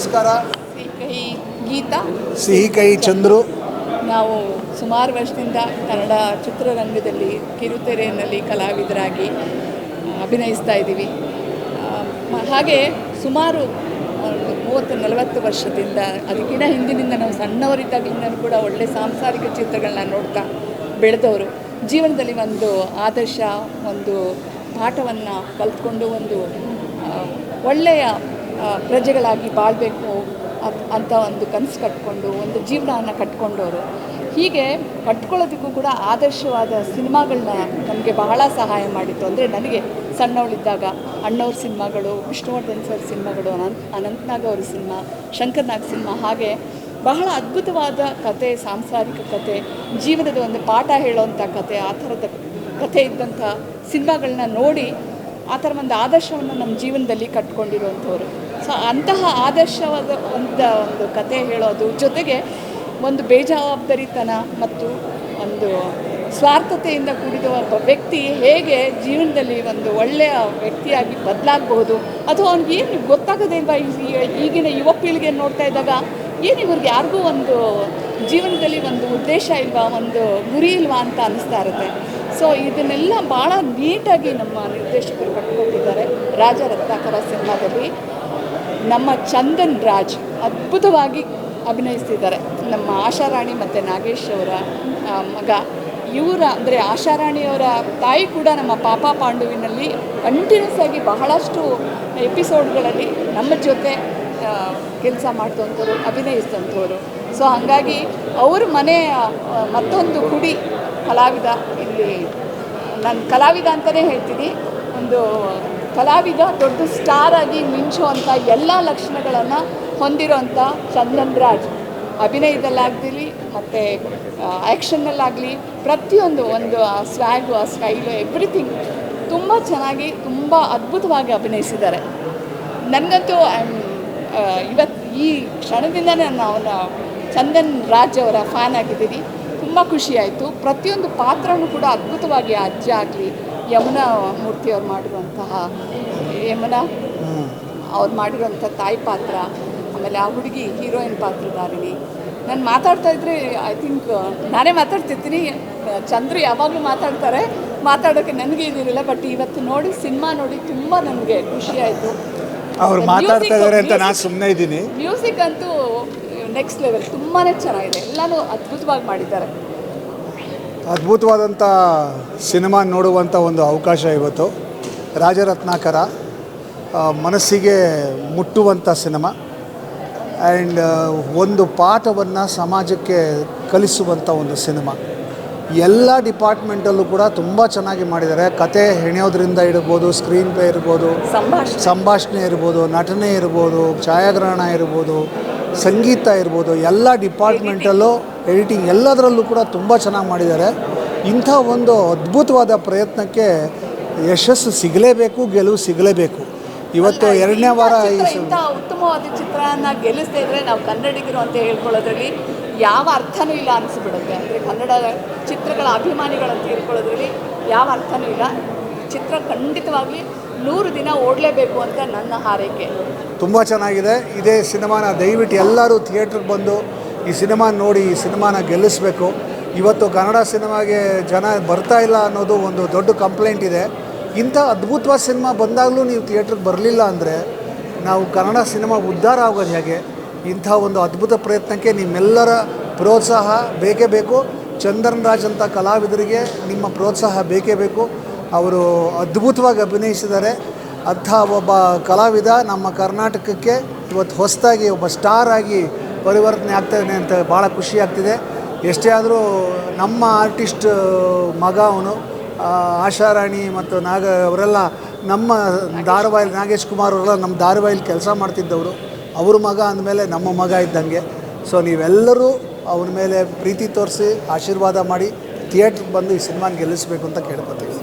ನಮಸ್ಕಾರ. ಸಿಹಿ ಕಹಿ ಗೀತಾ. ಸಿಹಿ ಕೈ ಚಂದ್ರು. ನಾವು ಸುಮಾರು ವರ್ಷದಿಂದ ಕನ್ನಡ ಚಿತ್ರರಂಗದಲ್ಲಿ ಕಿರುತೆರೆಯಲ್ಲಿ ಕಲಾವಿದರಾಗಿ ಅಭಿನಯಿಸ್ತಾ ಇದ್ದೀವಿ. ಹಾಗೆ ಸುಮಾರು ಮೂವತ್ತು ನಲವತ್ತು ವರ್ಷದಿಂದ ಅದಕ್ಕಿಂತ ಹಿಂದಿನಿಂದ ನಾವು ಸಣ್ಣವರಿದ್ದಾಗಲಿಂದ ಕೂಡ ಒಳ್ಳೆ ಸಾಂಸಾರಿಕ ಚಿತ್ರಗಳನ್ನ ನೋಡ್ತಾ ಬೆಳೆದವರು. ಜೀವನದಲ್ಲಿ ಒಂದು ಆದರ್ಶ ಒಂದು ಪಾಠವನ್ನು ಕಲ್ತ್ಕೊಂಡು ಒಂದು ಒಳ್ಳೆಯ ಪ್ರಜೆಗಳಾಗಿ ಬಾಳಬೇಕು ಅಂತ ಒಂದು ಕನಸು ಕಟ್ಕೊಂಡು, ಒಂದು ಜೀವನವನ್ನು ಕಟ್ಕೊಂಡವರು. ಹೀಗೆ ಕಟ್ಕೊಳ್ಳೋದಕ್ಕೂ ಕೂಡ ಆದರ್ಶವಾದ ಸಿನಿಮಾಗಳನ್ನ ನಮಗೆ ಬಹಳ ಸಹಾಯ ಮಾಡಿತ್ತು. ಅಂದರೆ ನನಗೆ ಸಣ್ಣವಳಿದ್ದಾಗ ಅಣ್ಣವ್ರ ಸಿನಿಮಾಗಳು, ವಿಷ್ಣುವರ್ಧನ್ ಸರ್ ಸಿನಿಮಾಗಳು, ಅನಂತ್, ಅನಂತ್ನಾಗ್ ಅವ್ರ ಸಿನಿಮಾ, ಶಂಕರ್ನಾಗ್ ಸಿನಿಮಾ, ಹಾಗೆ ಬಹಳ ಅದ್ಭುತವಾದ ಕತೆ, ಸಾಂಸಾರಿಕ ಕತೆ, ಜೀವನದ ಒಂದು ಪಾಠ ಹೇಳೋವಂಥ ಕತೆ, ಆ ಥರದ ಕಥೆ ಇದ್ದಂಥ ಸಿನಿಮಾಗಳನ್ನ ನೋಡಿ ಆ ಥರ ಒಂದು ಆದರ್ಶವನ್ನು ನಮ್ಮ ಜೀವನದಲ್ಲಿ ಕಟ್ಕೊಂಡಿರುವಂಥವ್ರು. ಅಂತಹ ಆದರ್ಶವಾದ ಒಂದು ಒಂದು ಕತೆ ಹೇಳೋದು ಜೊತೆಗೆ ಒಂದು ಬೇಜವಾಬ್ದಾರಿತನ ಮತ್ತು ಒಂದು ಸ್ವಾರ್ಥತೆಯಿಂದ ಕೂಡಿದ ಒಬ್ಬ ವ್ಯಕ್ತಿ ಹೇಗೆ ಜೀವನದಲ್ಲಿ ಒಂದು ಒಳ್ಳೆಯ ವ್ಯಕ್ತಿಯಾಗಿ ಬದಲಾಗಬಹುದು? ಅಥವಾ ಅವ್ನಿಗೆ ಏನು ಗೊತ್ತಾಗೋದೇ ಈಗಿನ ಯುವ ಪೀಳಿಗೆ ನೋಡ್ತಾ ಇದ್ದಾಗ? ಏನು ಇವ್ರಿಗೆ ಯಾರಿಗೂ ಒಂದು ಜೀವನದಲ್ಲಿ ಒಂದು ಉದ್ದೇಶ ಇಲ್ವಾ, ಒಂದು ಗುರಿ ಇಲ್ವಾ ಅಂತ ಅನ್ನಿಸ್ತಾ ಇರುತ್ತೆ. ಸೊ ಇದನ್ನೆಲ್ಲ ಭಾಳ ನೀಟಾಗಿ ನಮ್ಮ ನಿರ್ದೇಶಕರು ಕಟ್ಕೊಟ್ಟಿದ್ದಾರೆ ರಾಜ ರತ್ನಾಕರ ಸಿನಿಮಾದಲ್ಲಿ. ನಮ್ಮ ಚಂದನ್ ರಾಜ್ ಅದ್ಭುತವಾಗಿ ಅಭಿನಯಿಸ್ತಿದ್ದಾರೆ. ನಮ್ಮ ಆಶಾರಾಣಿ ಮತ್ತು ನಾಗೇಶ್ ಅವರ ಮಗ. ಇವರ ಅಂದರೆ ಆಶಾರಾಣಿಯವರ ತಾಯಿ ಕೂಡ ನಮ್ಮ ಪಾಪ ಪಾಂಡುವಿನಲ್ಲಿ ಕಂಟಿನ್ಯೂಸ್ ಆಗಿ ಬಹಳಷ್ಟು ಎಪಿಸೋಡ್ಗಳಲ್ಲಿ ನಮ್ಮ ಜೊತೆ ಕೆಲಸ ಮಾಡಿದಂಥವ್ರು ಅಭಿನಯಿಸಿದಂಥವ್ರು ಸೊ ಹಾಗಾಗಿ ಅವ್ರ ಮನೆಯ ಮತ್ತೊಂದು ಕುಡಿ ಕಲಾವಿದ ಇಲ್ಲಿ ನಾನು ಕಲಾವಿದ ಅಂತಲೇ ಹೇಳ್ತೀನಿ. ಒಂದು ಕಲಾವಿದ ದೊಡ್ಡ ಸ್ಟಾರ್ ಆಗಿ ಮಿಂಚುವಂಥ ಎಲ್ಲ ಲಕ್ಷಣಗಳನ್ನು ಹೊಂದಿರೋಂಥ ಚಂದನ್ ರಾಜ್ ಅಭಿನಯದಲ್ಲಾಗಲಿ ಮತ್ತು ಆ್ಯಕ್ಷನ್ನಲ್ಲಾಗಲಿ ಪ್ರತಿಯೊಂದು ಒಂದು, ಆ ಸ್ವ್ಯಾಗು ಆ ಸ್ಟೈಲು ಎವ್ರಿಥಿಂಗ್ ತುಂಬ ಚೆನ್ನಾಗಿ, ತುಂಬ ಅದ್ಭುತವಾಗಿ ಅಭಿನಯಿಸಿದ್ದಾರೆ. ನನಗಂತೂ ಇವತ್ತು ಈ ಕ್ಷಣದಿಂದ ನಾನು ಅವನ ಚಂದನ್ ರಾಜ್ ಅವರ ಫ್ಯಾನ್ ಆಗಿದ್ದೀನಿ. ತುಂಬ ಖುಷಿಯಾಯಿತು ಪ್ರತಿಯೊಂದು ಪಾತ್ರನೂ ಕೂಡ ಅದ್ಭುತವಾಗಿ ಅಜ್ಜ ಆಗಲಿ ಯಮುನಾ ಮೂರ್ತಿಯವ್ರು ಮಾಡಿರುವಂತಹ ಯಮುನಾ ಅವ್ರು ಮಾಡಿರುವಂಥ ತಾಯಿ ಪಾತ್ರ ಆಮೇಲೆ ಆ ಹುಡುಗಿ ಹೀರೋಯಿನ್ ಪಾತ್ರಧಾರಿಣಿ. ನಾನು ಮಾತಾಡ್ತಾ ಇದ್ರೆ ಐ ಥಿಂಕ್ ನಾನೇ ಮಾತಾಡ್ತಿರ್ತೀನಿ. ಚಂದ್ರು ಯಾವಾಗಲೂ ಮಾತಾಡ್ತಾರೆ. ಮಾತಾಡೋಕ್ಕೆ ನನಗೆ ಇದಿರಲಿಲ್ಲ ಬಟ್ ಇವತ್ತು ನೋಡಿ ಸಿನಿಮಾ ನೋಡಿ ತುಂಬ ನನಗೆ ಖುಷಿ ಆಯಿತು. ಅವ್ರು ಮಾತಾಡ್ತಾ ಇದ್ದಾರೆ ಅಂತ ನಾನು ಸುಮ್ಮನೆ ಇದ್ದೀನಿ. ಮ್ಯೂಸಿಕ್ ಅಂತೂ ನೆಕ್ಸ್ಟ್ ಲೆವೆಲ್ ತುಂಬಾ ಚೆನ್ನಾಗಿದೆ. ಎಲ್ಲನೂ ಅದ್ಭುತವಾಗಿ ಮಾಡಿದ್ದಾರೆ. ಅದ್ಭುತವಾದಂಥ ಸಿನಿಮಾ ನೋಡುವಂಥ ಒಂದು ಅವಕಾಶ ಇವತ್ತು. ರಾಜರತ್ನಾಕರ ಮನಸ್ಸಿಗೆ ಮುಟ್ಟುವಂಥ ಸಿನಿಮಾ. ಆ್ಯಂಡ್ ಒಂದು ಪಾಠವನ್ನು ಸಮಾಜಕ್ಕೆ ಕಲಿಸುವಂಥ ಒಂದು ಸಿನಿಮಾ. ಎಲ್ಲ ಡಿಪಾರ್ಟ್ಮೆಂಟಲ್ಲೂ ಕೂಡ ತುಂಬ ಚೆನ್ನಾಗಿ ಮಾಡಿದ್ದಾರೆ. ಕತೆ ಹೆಣೆಯೋದ್ರಿಂದ ಇರ್ಬೋದು ಸ್ಕ್ರೀನ್ ಪ್ಲೇ ಇರ್ಬೋದು ಸಂಭಾಷಣೆ ಇರ್ಬೋದು ನಟನೆ ಇರ್ಬೋದು ಛಾಯಾಗ್ರಹಣ ಇರ್ಬೋದು ಸಂಗೀತ ಇರ್ಬೋದು ಎಲ್ಲ ಡಿಪಾರ್ಟ್ಮೆಂಟಲ್ಲೂ ಎಡಿಟಿಂಗ್ ಎಲ್ಲದರಲ್ಲೂ ಕೂಡ ತುಂಬ ಚೆನ್ನಾಗಿ ಮಾಡಿದ್ದಾರೆ. ಇಂಥ ಒಂದು ಅದ್ಭುತವಾದ ಪ್ರಯತ್ನಕ್ಕೆ ಯಶಸ್ಸು ಸಿಗಲೇಬೇಕು ಗೆಲುವು ಸಿಗಲೇಬೇಕು. ಇವತ್ತು ಎರಡನೇ ವಾರ ಈ ಇಂಥ ಉತ್ತಮವಾದ ಚಿತ್ರನ ಗೆಲ್ಲಿಸ್ತಾ ಇದ್ರೆ ನಾವು ಕನ್ನಡಿಗರು ಅಂತ ಹೇಳ್ಕೊಳ್ಳೋದ್ರಲ್ಲಿ ಯಾವ ಅರ್ಥನೂ ಇಲ್ಲ ಅನಿಸ್ಬಿಡುತ್ತೆ. ಅಂದರೆ ಕನ್ನಡ ಚಿತ್ರಗಳ ಅಭಿಮಾನಿಗಳಂತ ಹೇಳ್ಕೊಳ್ಳೋದ್ರಲ್ಲಿ ಯಾವ ಅರ್ಥನೂ ಇಲ್ಲ. ಚಿತ್ರ ಖಂಡಿತವಾಗ್ಲಿ ನೂರು ದಿನ ಓಡಲೇಬೇಕು ಅಂತ ನನ್ನ ಹಾರೈಕೆ. ತುಂಬ ಚೆನ್ನಾಗಿದೆ. ಇದೇ ಸಿನಿಮಾನ ದಯವಿಟ್ಟು ಎಲ್ಲರೂ ಥಿಯೇಟ್ರಿಗೆ ಬಂದು ಈ ಸಿನಿಮಾ ನೋಡಿ ಈ ಸಿನಿಮಾನ ಗೆಲ್ಲಿಸಬೇಕು. ಇವತ್ತು ಕನ್ನಡ ಸಿನಿಮಾಗೆ ಜನ ಬರ್ತಾ ಇಲ್ಲ ಅನ್ನೋದು ಒಂದು ದೊಡ್ಡ ಕಂಪ್ಲೇಂಟ್ ಇದೆ. ಇಂಥ ಅದ್ಭುತವಾದ ಸಿನಿಮಾ ಬಂದಾಗಲೂ ನೀವು ಥಿಯೇಟ್ರಿಗೆ ಬರಲಿಲ್ಲ ಅಂದರೆ ನಾವು ಕನ್ನಡ ಸಿನಿಮಾ ಉದ್ಧಾರ ಆಗೋದು ಹೇಗೆ? ಇಂಥ ಒಂದು ಅದ್ಭುತ ಪ್ರಯತ್ನಕ್ಕೆ ನಿಮ್ಮೆಲ್ಲರ ಪ್ರೋತ್ಸಾಹ ಬೇಕೇ ಬೇಕು. ಚಂದನ್ ರಾಜ್ ಅಂತ ಕಲಾವಿದರಿಗೆ ನಿಮ್ಮ ಪ್ರೋತ್ಸಾಹ ಬೇಕೇ ಬೇಕು. ಅವರು ಅದ್ಭುತವಾಗಿ ಅಭಿನಯಿಸಿದ್ದಾರೆ. ಅಂಥ ಒಬ್ಬ ಕಲಾವಿದ ನಮ್ಮ ಕರ್ನಾಟಕಕ್ಕೆ ಇವತ್ತು ಹೊಸದಾಗಿ ಒಬ್ಬ ಸ್ಟಾರ್ ಆಗಿ ಪರಿವರ್ತನೆ ಆಗ್ತಾಯಿದೆ ಅಂತ ಭಾಳ ಖುಷಿ ಆಗ್ತಿದೆ. ಎಷ್ಟೇ ಆದರೂ ನಮ್ಮ ಆರ್ಟಿಸ್ಟ್ ಮಗ ಅವನು ಆಶಾರಾಣಿ ಮತ್ತು ನಾಗ, ಅವರೆಲ್ಲ ನಮ್ಮ ಧಾರಾವಾಹಿ ನಾಗೇಶ್ ಕುಮಾರ್ ಅವರೆಲ್ಲ ನಮ್ಮ ಧಾರವಾಹಿಲಿ ಕೆಲಸ ಮಾಡ್ತಿದ್ದವರು. ಅವ್ರ ಮಗ ಅಂದಮೇಲೆ ನಮ್ಮ ಮಗ ಇದ್ದಂಗೆ. ಸೊ ನೀವೆಲ್ಲರೂ ಅವನ ಮೇಲೆ ಪ್ರೀತಿ ತೋರಿಸಿ ಆಶೀರ್ವಾದ ಮಾಡಿ ಥಿಯೇಟ್ರ್ ಬಂದು ಈ ಸಿನಿಮಾನ ಗೆಲ್ಲಿಸ್ಬೇಕು ಅಂತ ಕೇಳ್ಕೊತೀವಿ.